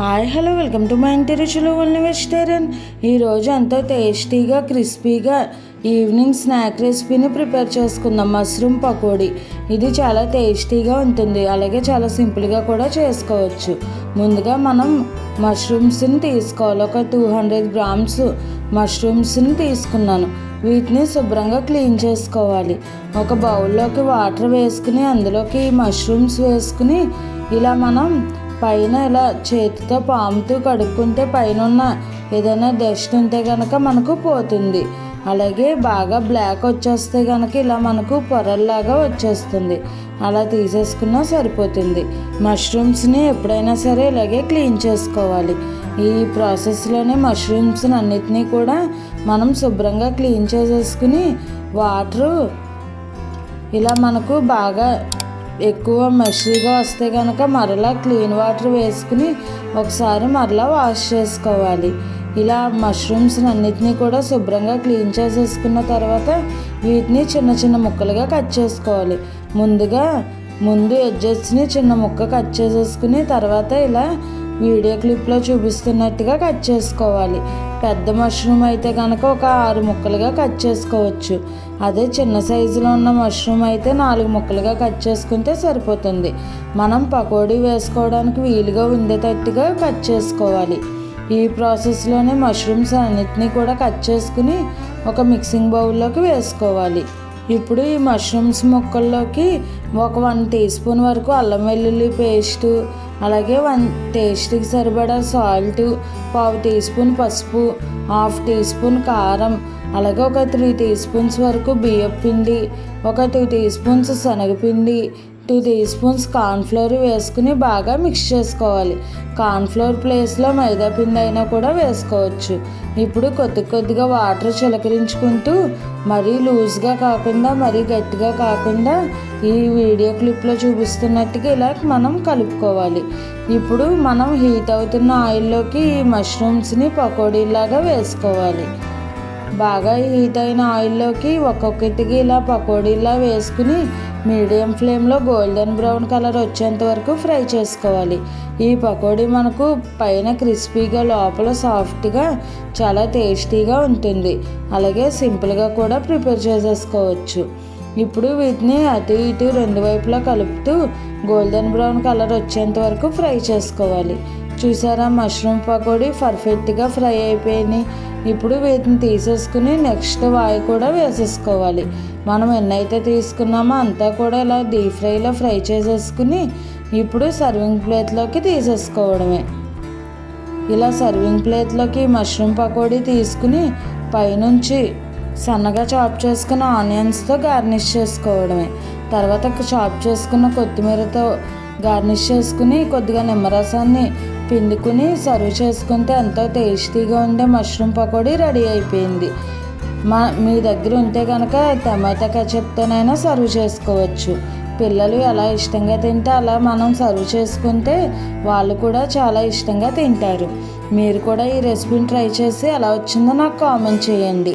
Hi hello welcome to my ఇంటి రుచులు only vegetarian ఈరోజు ఎంతో టేస్టీగా క్రిస్పీగా ఈవినింగ్ స్నాక్ రెసిపీని ప్రిపేర్ చేసుకుందాం. మష్రూమ్ పకోడీ. ఇది చాలా టేస్టీగా ఉంటుంది. అలాగే చాలా సింపుల్గా కూడా చేసుకోవచ్చు. ముందుగా మనం మష్రూమ్స్ని తీసుకోవాలి. ఒక టూ హండ్రెడ్ గ్రామ్స్ మష్రూమ్స్ని తీసుకున్నాను. వీటిని శుభ్రంగా క్లీన్ చేసుకోవాలి. ఒక బౌల్లోకి వాటర్ వేసుకుని అందులోకి మష్రూమ్స్ వేసుకుని ఇలా మనం పైన ఇలా చేతితో పాముతూ కడుక్కుంటే పైన ఉన్న ఏదైనా డస్ట్ ఉంటే కనుక మనకు పోతుంది. అలాగే బాగా బ్లాక్ వచ్చేస్తే కనుక ఇలా మనకు పొరల్లాగా వచ్చేస్తుంది. అలా తీసేసుకున్నా సరిపోతుంది. మష్రూమ్స్ని ఎప్పుడైనా సరే ఇలాగే క్లీన్ చేసుకోవాలి. ఈ ప్రాసెస్లోనే మష్రూమ్స్ని అన్నిటినీ కూడా మనం శుభ్రంగా క్లీన్ చేసేసుకుని వాటరు ఇలా మనకు బాగా ఎక్కువ మెషీగా వస్తే కనుక మరలా క్లీన్ వాటర్ వేసుకుని ఒకసారి మరలా వాష్ చేసుకోవాలి. ఇలా మష్రూమ్స్ని అన్నిటినీ కూడా శుభ్రంగా క్లీన్ చేసేసుకున్న తర్వాత వీటిని చిన్న చిన్న ముక్కలుగా కట్ చేసుకోవాలి. ముందుగా ముందు ఎడ్జెస్ని చిన్న ముక్క కట్ చేసేసుకుని తర్వాత ఇలా వీడియో క్లిప్లో చూపిస్తున్నట్టుగా కట్ చేసుకోవాలి. పెద్ద మష్రూమ్ అయితే కనుక ఒక ఆరు ముక్కలుగా కట్ చేసుకోవచ్చు. అదే చిన్న సైజులో ఉన్న మష్రూమ్ అయితే నాలుగు ముక్కలుగా కట్ చేసుకుంటే సరిపోతుంది. మనం పకోడీ వేసుకోవడానికి వీలుగా ఉండేటట్టుగా కట్ చేసుకోవాలి. ఈ ప్రాసెస్లోనే మష్రూమ్స్ అన్నిటినీ కూడా కట్ చేసుకుని ఒక మిక్సింగ్ బౌల్లోకి వేసుకోవాలి. ఇప్పుడు ఈ మష్రూమ్స్ ముక్కల్లోకి ఒక వన్ టీ స్పూన్ వరకు అల్లం వెల్లుల్లి పేస్టు అలాగే వన్ టేస్ట్కి సరిపడా సాల్ట్ పావు టీ స్పూన్ పసుపు హాఫ్ టీ స్పూన్ కారం అలాగే ఒక త్రీ టీ స్పూన్స్ వరకు బియ్యం పిండి ఒక టూ టీ స్పూన్స్ శనగపిండి టూ టీ స్పూన్స్ కార్న్ఫ్లోర్ వేసుకుని బాగా మిక్స్ చేసుకోవాలి. కార్న్ఫ్లోర్ ప్లేస్లో మైదా పిండి అయినా కూడా వేసుకోవచ్చు. ఇప్పుడు కొద్ది కొద్దిగా వాటర్ చిలకరించుకుంటూ మరీ లూజ్గా కాకుండా మరీ గట్టిగా కాకుండా ఈ వీడియో క్లిప్లో చూపిస్తున్నట్టుగా ఇలా మనం కలుపుకోవాలి. ఇప్పుడు మనం హీట్ అవుతున్న ఆయిల్లోకి ఈ మష్రూమ్స్ని పకోడీలాగా వేసుకోవాలి. బాగా హీట్ అయిన ఆయిల్లోకి ఒక్కొక్కటికి ఇలా పకోడీలా వేసుకుని మీడియం ఫ్లేమ్లో గోల్డెన్ బ్రౌన్ కలర్ వచ్చేంత వరకు ఫ్రై చేసుకోవాలి. ఈ పకోడీ మనకు పైన క్రిస్పీగా లోపల సాఫ్ట్గా చాలా టేస్టీగా ఉంటుంది. అలాగే సింపుల్గా కూడా ప్రిపేర్ చేసేసుకోవచ్చు. ఇప్పుడు వీటిని అటు ఇటు రెండు వైపులా కలుపుతూ గోల్డెన్ బ్రౌన్ కలర్ వచ్చేంత వరకు ఫ్రై చేసుకోవాలి. చూసారా మష్రూమ్ పకోడీ పర్ఫెక్ట్గా ఫ్రై అయిపోయినాయి ఇప్పుడు వీటిని తీసేసుకుని నెక్స్ట్ వాయి కూడా వేసేసుకోవాలి. మనం ఎన్నైతే తీసుకున్నామో అంతా కూడా ఇలా డీప్ ఫ్రైలో ఫ్రై చేసేసుకుని ఇప్పుడు సర్వింగ్ ప్లేట్లోకి తీసేసుకోవడమే. ఇలా సర్వింగ్ ప్లేట్లోకి మష్రూమ్ పకోడీ తీసుకుని పైనుంచి సన్నగా చాప్ చేసుకున్న ఆనియన్స్తో గార్నిష్ చేసుకోవడమే. తర్వాత చాప్ చేసుకున్న కొత్తిమీరతో గార్నిష్ చేసుకుని కొద్దిగా నిమ్మరసాన్ని పిండుకుని సర్వ్ చేసుకుంటే ఎంతో టేస్టీగా ఉండే మష్రూమ్ పకోడీ రెడీ అయిపోయింది. మా మీ దగ్గర ఉంటే కనుక టమాటా కచప్తోనైనా సర్వ్ చేసుకోవచ్చు. పిల్లలు ఎలా ఇష్టంగా తింటే అలా మనం సర్వ్ చేసుకుంటే వాళ్ళు కూడా చాలా ఇష్టంగా తింటారు. మీరు కూడా ఈ రెసిపీని ట్రై చేసి ఎలా వచ్చిందో నాకు కామెంట్ చేయండి.